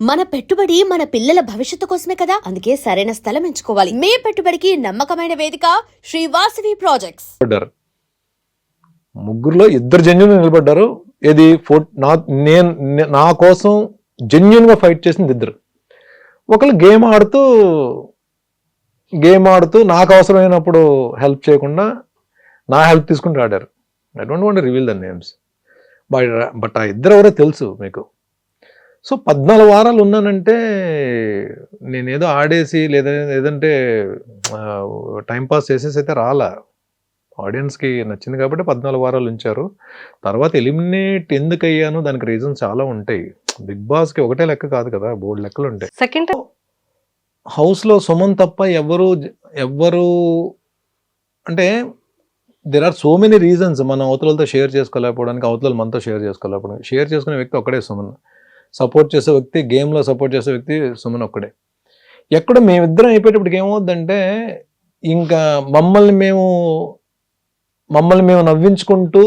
మన పెట్టుబడి మన పిల్లల భవిష్యత్తు కోసమే కదా? అందుకే సరైన స్థలం ఎంచుకోవాలి. మీ పెట్టుబడికి నమ్మకమైన వేదిక శ్రీ వాసవి ప్రాజెక్ట్స్ ముగ్గురులో ఇద్దరు జెన్యున్ నిలబడ్డారు. ఇది నా నేను నా కోసం జెన్యున్గా ఫైట్ చేసింది ఇద్దరు. ఒకళ్ళు గేమ్ ఆడుతూ గేమ్ ఆడుతూ నాకు అవసరమైనప్పుడు హెల్ప్ చేయకుండా నా హెల్ప్ తీసుకుంటూ ఆడారు. I don't want reveal the names. But but ఆ ఇద్దరు ఎవరో తెలుసు మీకు. సో పద్నాలుగు వారాలు ఉన్నానంటే నేనేదో ఆడేసి లేదా ఏదంటే టైం పాస్ చేసేసి అయితే రాలా. ఆడియన్స్కి నచ్చింది కాబట్టి పద్నాలుగు వారాలు ఉంచారు. తర్వాత ఎలిమినేట్ ఎందుకు అయ్యాను దానికి రీజన్స్ చాలా ఉంటాయి. బిగ్ బాస్కి ఒకటే లెక్క కాదు కదా బోర్డు లెక్కలు ఉంటాయి. సెకండ్ హౌస్లో సుమన్ తప్ప ఎవరు ఎవ్వరు అంటే there are so many reasons మన అవతలతో షేర్ చేసుకోలేకపోవడానికి అవతల మనతో షేర్ చేసుకోలేకపోవడానికి. షేర్ చేసుకునే వ్యక్తి ఒక్కడే సుమన్. సపోర్ట్ చేసే వ్యక్తి గేమ్లో సపోర్ట్ చేసే వ్యక్తి సుమన్ ఒక్కడే. ఎక్కడ మేమిద్దరం అయిపోయేటప్పటికి ఏమవుద్దంటే ఇంకా మమ్మల్ని మేము మమ్మల్ని మేము నవ్వించుకుంటూ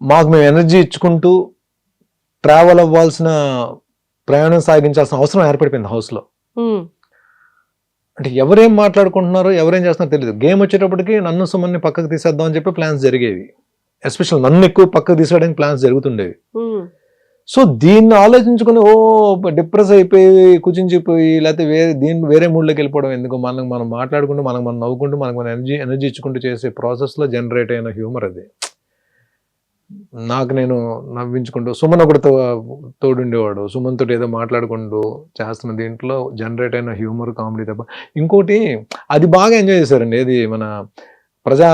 మాకు మేము ఎనర్జీ ఇచ్చుకుంటూ ట్రావెల్ అవ్వాల్సిన ప్రయాణం సాగించాల్సిన అవసరం ఏర్పడిపోయింది హౌస్లో. అంటే ఎవరేం మాట్లాడుకుంటున్నారో ఎవరేం చేస్తున్నారో తెలియదు గేమ్ వచ్చేటప్పటికి నన్ను సుమన్ని పక్కకు తీసేద్దాం అని చెప్పి ప్లాన్స్ జరిగేవి. ఎస్పెషల్ నన్ను ఎక్కువ పక్కకు తీసేయడానికి ప్లాన్స్ జరుగుతుండేవి. సో దీన్ని ఆలోచించుకుని ఓ డిప్రెస్ అయిపోయి కుచించిపోయి లేకపోతే వేరే దీన్ని వేరే మూడ్లోకి వెళ్ళిపోవడం ఎందుకు? మనం మనం మాట్లాడుకుంటూ మనం మనం నవ్వుకుంటూ మనకు మనం ఎనర్జీ ఎనర్జీ ఇచ్చుకుంటూ చేసే ప్రాసెస్లో జనరేట్ అయిన హ్యూమర్ అది. నాకు నేను నవ్వించుకుంటూ సుమన్ ఒకటి తోడుండేవాడు. సుమన్ తోటి ఏదో మాట్లాడుకుంటూ చేస్తున్న దీంట్లో జనరేట్ అయిన హ్యూమర్ కామెడీ తప్ప. ఇంకోటి అది బాగా ఎంజాయ్ చేశారండి. ఏది మన ప్రజా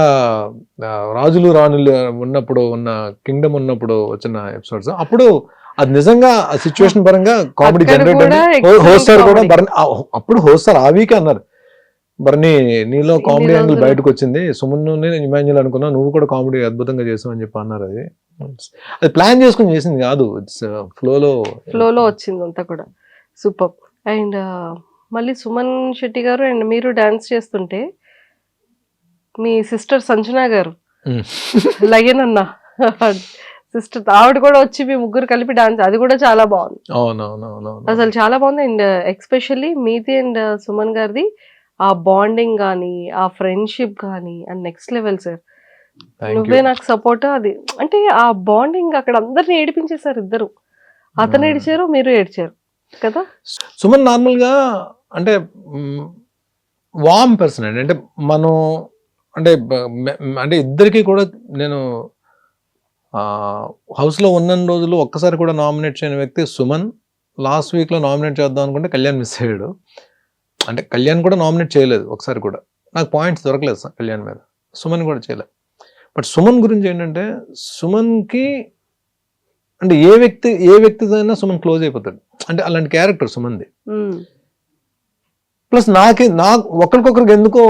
రాజులు రాణులు ఉన్నప్పుడు ఉన్న కింగ్డమ్ ఉన్నప్పుడు వచ్చిన ఎపిసోడ్స్. అప్పుడు అది నిజంగా ఆ సిచ్యువేషన్ పరంగా కామెడీ జనరేట్ హోస్టర్ కూడా. బర్ని అప్పుడు హోస్టర్ ఆ వీకే అన్నారు. బర్ని నీలో కామెడీ యాంగిల్. బయటకు వచ్చింది. సుమన్ ఇమాన్యుల్ అనుకున్నా నువ్వు కూడా కామెడీ అద్భుతంగా చేసావు అని చెప్పి అన్నారు అది. అది ప్లాన్ చేసుకుని చేసింది కాదు. ఇట్స్ ఫ్లోలో ఫ్లోలో వచ్చింది అంతా కూడా. సూపర్ అండ్ మళ్ళీ సుమన్ శెట్టి గారు అండ్ మీరు డాన్స్ చేస్తుంటే మీ సిస్టర్ సంజన గారు. లయన్ అన్న సిస్టర్ ఆవిడ కూడా వచ్చి మీ ముగ్గురు కలిపి డాన్స్ అది కూడా చాలా బాగుంది. అసలు చాలా బాగుంది. అండ్ ఎక్స్పెషల్లీ మీది అండ్ సుమన్ గారిది ఆ బాండింగ్ కానీ ఆ ఫ్రెండ్షిప్ కానీ అండ్ నెక్స్ట్ లెవెల్ సార్. నువ్వే నాకు సపోర్ట్ అది. అంటే ఆ బాండింగ్ అక్కడ అందరిని ఏడిపించేశారు ఇద్దరు. అతను Hmm. ఏడిచారు మీరు ఏడ్చారు. కదా? సుమన్ నార్మల్గా అంటే వామ్ పర్సన్ అండి. అంటే మనం అంటే అంటే ఇద్దరికి కూడా నేను హౌస్లో ఉన్న రోజులు ఒక్కసారి కూడా నామినేట్ చేయని వ్యక్తి సుమన్ లాస్ట్ వీక్లో నామినేట్ చేద్దాం అనుకుంటే కళ్యాణ్ మిస్ అయ్యాడు. అంటే కళ్యాణ్ కూడా నామినేట్ చేయలేదు ఒకసారి కూడా. నాకు పాయింట్స్ దొరకలేదు కళ్యాణ్ మీద. సుమన్ కూడా చేయలేదు. బట్ సుమన్ గురించి ఏంటంటే సుమన్కి అంటే ఏ వ్యక్తి ఏ వ్యక్తితోనైనా సుమన్ క్లోజ్ అయిపోతాడు. అంటే అలాంటి క్యారెక్టర్ సుమన్ది. ప్లస్ నాకే నాకు ఒకరికొకరికి ఎందుకో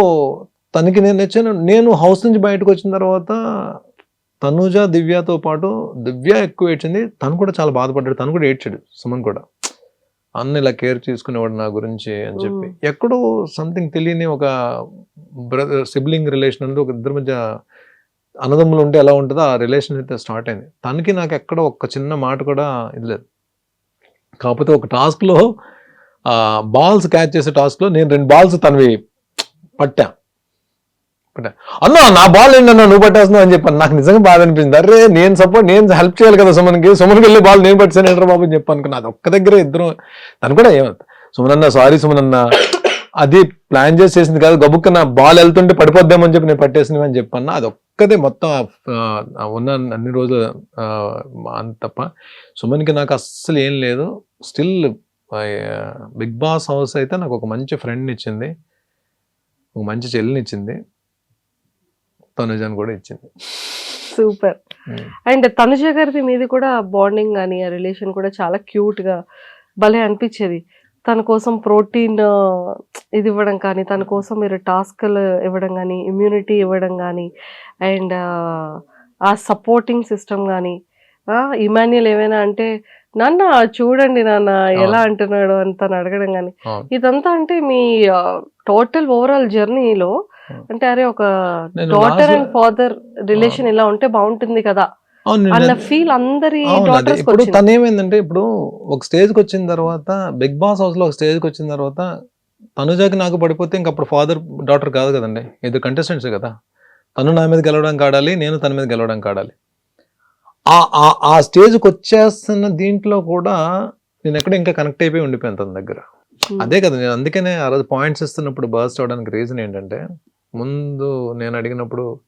తనకి నేను నచ్చాను నేను హౌస్ నుంచి బయటకు వచ్చిన తర్వాత తనుజ దివ్యతో పాటు దివ్య ఎక్కువ ఏడ్చింది. తను కూడా చాలా బాధపడ్డాడు. తను కూడా ఏడ్చాడు సుమన్ కూడా. అన్న ఇలా కేర్ తీసుకునేవాడు నా గురించి అని చెప్పి. ఎక్కడో సంథింగ్ తెలియని ఒక బ్రదర్ సిబ్లింగ్ రిలేషన్ అనేది ఒక ఇద్దరి మధ్య అన్నదమ్ములు ఉంటే ఎలా ఉంటుందో ఆ రిలేషన్ అయితే స్టార్ట్ అయింది. తనకి నాకు ఎక్కడ ఒక్క చిన్న మాట కూడా ఇది లేదు. కాకపోతే ఒక టాస్క్లో బాల్స్ క్యాచ్ చేసే టాస్క్లో నేను రెండు బాల్స్ తనవి పట్టా. అన్నా నా బాల్ ఏంటన్నా నువ్వు పట్టేస్తున్నావు అని చెప్పాను. నాకు నిజంగా బాధ అనిపించింది. అరే నేను సపోర్ట్ నేను హెల్ప్ చేయాలి కదా సుమన్కి. సుమన్కి వెళ్ళి బాల్ నేను పట్టాను ఏంటో బాబు అని చెప్పాను అనుకున్నా. అది ఒక్క దగ్గర ఇద్దరు. దాని కూడా ఏమంత సుమన్ అన్న సారీ సుమన్ అన్న అది ప్లాన్ చేసి చేసింది కాదు. గబుక్కున బాల్ వెళ్తుంటే పడిపోద్దామని చెప్పి నేను పట్టేసినవి అని చెప్పన్నా అది ఒక్కదే మొత్తం ఉన్న అన్ని రోజులు అంత తప్ప. సుమన్కి నాకు అస్సలు ఏం లేదు. స్టిల్ బిగ్ బాస్ హౌస్ అయితే నాకు ఒక మంచి ఫ్రెండ్ని ఇచ్చింది. ఒక మంచి చెల్లిని ఇచ్చింది. తనుజాన్ కూడా ఇచ్చింది సూపర్. అండ్ తనుజ గారిది మీది కూడా బాండింగ్ కానీ ఆ రిలేషన్ కూడా చాలా క్యూట్గా భలే అనిపించేది తన కోసం ప్రోటీన్ ఇది ఇవ్వడం కానీ తన కోసం మీరు టాస్క్లు ఇవ్వడం కానీ ఇమ్యూనిటీ ఇవ్వడం కానీ అండ్ ఆ సపోర్టింగ్ సిస్టమ్ కానీ ఇమాన్యుల్ ఏమైనా అంటే నాన్న చూడండి నాన్న ఎలా అంటున్నాడు అని తను అడగడం కానీ. ఇదంతా అంటే మీ టోటల్ ఓవరాల్ జర్నీలో. అంటే అరే ఒక డాటర్ అండ్ ఫాదర్ రిలేషన్ ఇలా ఉంటే బాగుంటుంది కదా. అన్న ఫీల్ అందరి ఇప్పుడు తను ఏమైందంటే ఇప్పుడు ఒక స్టేజ్కి వచ్చిన తర్వాత బిగ్ బాస్ హౌస్లో ఒక స్టేజ్కి వచ్చిన తర్వాత తనుజాకి నాకు పడిపోతే ఇంక అప్పుడు ఫాదర్ డాటర్ కాదు కదండి. ఇది కంటెస్టెంట్స్ కదా. తను నా మీద గెలవడానికి ఆడాలి నేను తన మీద గెలవడానికి ఆడాలి ఆ స్టేజ్కి వచ్చేస్తున్న దీంట్లో కూడా నేను ఎక్కడ ఇంకా కనెక్ట్ అయిపోయి ఉండిపోయాను తన దగ్గర. అదే కదా నేను అందుకనే ఆ రోజు పాయింట్స్ ఇస్తున్నప్పుడు బర్స్ట్ అవడానికి రీజన్ ఏంటంటే ముందు నేను అడిగినప్పుడు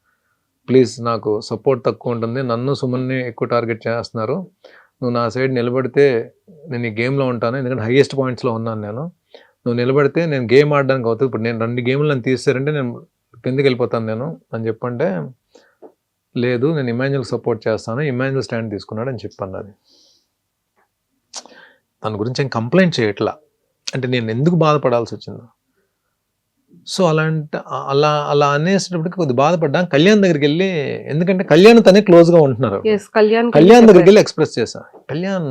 ప్లీజ్ నాకు సపోర్ట్ తక్కువ ఉంటుంది. నన్ను సుమన్ని ఎక్కువ టార్గెట్ చేస్తున్నారు. నువ్వు నా సైడ్ నిలబడితే నేను ఈ గేమ్లో ఉంటాను. ఎందుకంటే హైయెస్ట్ పాయింట్స్లో ఉన్నాను నేను. నువ్వు నిలబడితే నేను గేమ్ ఆడడానికి అవుతుంది. ఇప్పుడు నేను రెండు గేమ్లు నన్ను తీసారంటే నేను కిందకి వెళ్ళిపోతాను నేను. అని చెప్పంటే లేదు నేను ఇమాన్యుల్ సపోర్ట్ చేస్తాను. ఇమాన్యుల్ స్టాండ్ తీసుకున్నాడు అని చెప్పాను అది. దాని గురించి ఏం కంప్లైంట్ చేయట్లా. అంటే నేను ఎందుకు బాధపడాల్సి వచ్చిందో. సో అలాంటి అలా అలా అనేసేటప్పటికి కొద్ది బాధపడ్డా. కళ్యాణ్ దగ్గరికి వెళ్ళి ఎందుకంటే కళ్యాణ్ తనే క్లోజ్గా ఉంటున్నారు కళ్యాణ్ కళ్యాణ్ దగ్గరికి వెళ్ళి ఎక్స్ప్రెస్ చేశా. కళ్యాణ్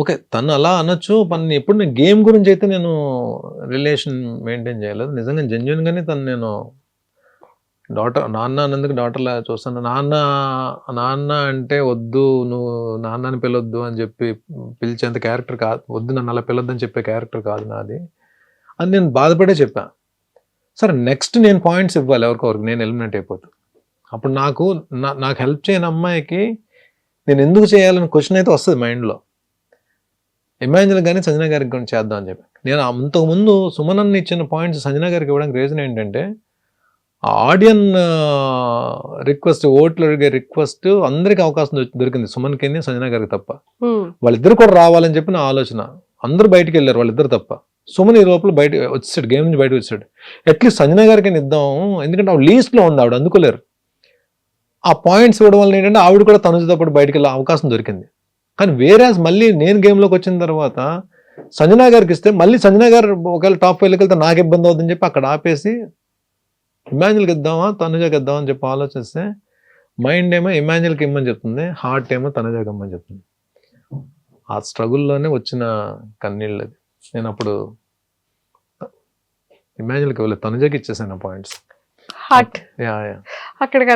ఓకే తను అలా అనొచ్చు పని ఎప్పుడు నేను గేమ్ గురించి అయితే నేను రిలేషన్ మెయింటైన్ చేయలేదు. నిజంగా జెన్యున్ గానే తను నేను డాటర్ నాన్న అన్నందుకు డాటర్ లా చూస్తాను. నాన్న నాన్న అంటే వద్దు నువ్వు నాన్నని పిలొద్దు అని చెప్పి పిలిచేంత క్యారెక్టర్ కాదు వద్దు నన్ను అలా పిలొద్దు అని చెప్పే క్యారెక్టర్ కాదు నాది. అని నేను బాధపడే చెప్పా. సరే నెక్స్ట్ నేను పాయింట్స్ ఇవ్వాలి ఎవరికొరికి నేను ఎలిమినేట్ అయిపోతా. అప్పుడు నాకు నా- నాకు హెల్ప్ చేయని అమ్మాయికి నేను ఎందుకు చేయాలని క్వశ్చన్ అయితే వస్తుంది మైండ్లో ఇమాజిన్ కానీ సంజన గారికి కూడా చేద్దాం అని చెప్పి. నేను అంతకు ముందు సుమనన్న ఇచ్చిన పాయింట్స్ సంజన గారికి ఇవ్వడానికి రీజన్ ఏంటంటే ఆ ఆడియన్ రిక్వెస్ట్ ఓట్లు అడిగే రిక్వెస్ట్ అందరికి అవకాశం దొరికింది. సుమన్కి సంజన గారికి తప్ప. వాళ్ళిద్దరు కూడా రావాలని చెప్పి నా ఆలోచన. అందరూ బయటికి వెళ్ళారు వాళ్ళిద్దరు తప్ప. సుమన్ ఈ లోపల బయట వచ్చాడు గేమ్ నుంచి బయట వచ్చాడు అట్లీస్ట్ సంజన గారికి ఇద్దాం ఎందుకంటే ఆవిడ లీస్ట్లో ఉంది ఆవిడ అందుకోలేరు. ఆ పాయింట్స్ ఇవ్వడం వల్ల ఏంటంటే ఆవిడ కూడా తనుజతో పాటు బయటకు వెళ్ళే అవకాశం దొరికింది. కానీ వేరే మళ్ళీ నేను గేమ్లోకి వచ్చిన తర్వాత సంజనా గారికి ఇస్తే మళ్ళీ సంజనా గారు ఒకవేళ టాప్ ఫైవ్లోకి వెళ్తే నాకు ఇబ్బంది అవుతుందని చెప్పి అక్కడ ఆపేసి ఇమాన్యుల్కి ఇద్దామా తనుజాకి ఇద్దామని చెప్పి ఆలోచిస్తే మైండ్ ఏమో ఇమాన్యుల్కి ఇమ్మని చెప్తుంది హార్ట్ ఏమో తనుజాకి ఇమ్మని చెప్తుంది. ఆ స్ట్రగుల్లోనే వచ్చిన కన్నీళ్ళు అది నేను అప్పుడు ఇమాన్యుల్కి ఇవ్వలేదు తనుజకి ఇచ్చేసాను పాయింట్స్. హార్ట్ యా యా అక్కడ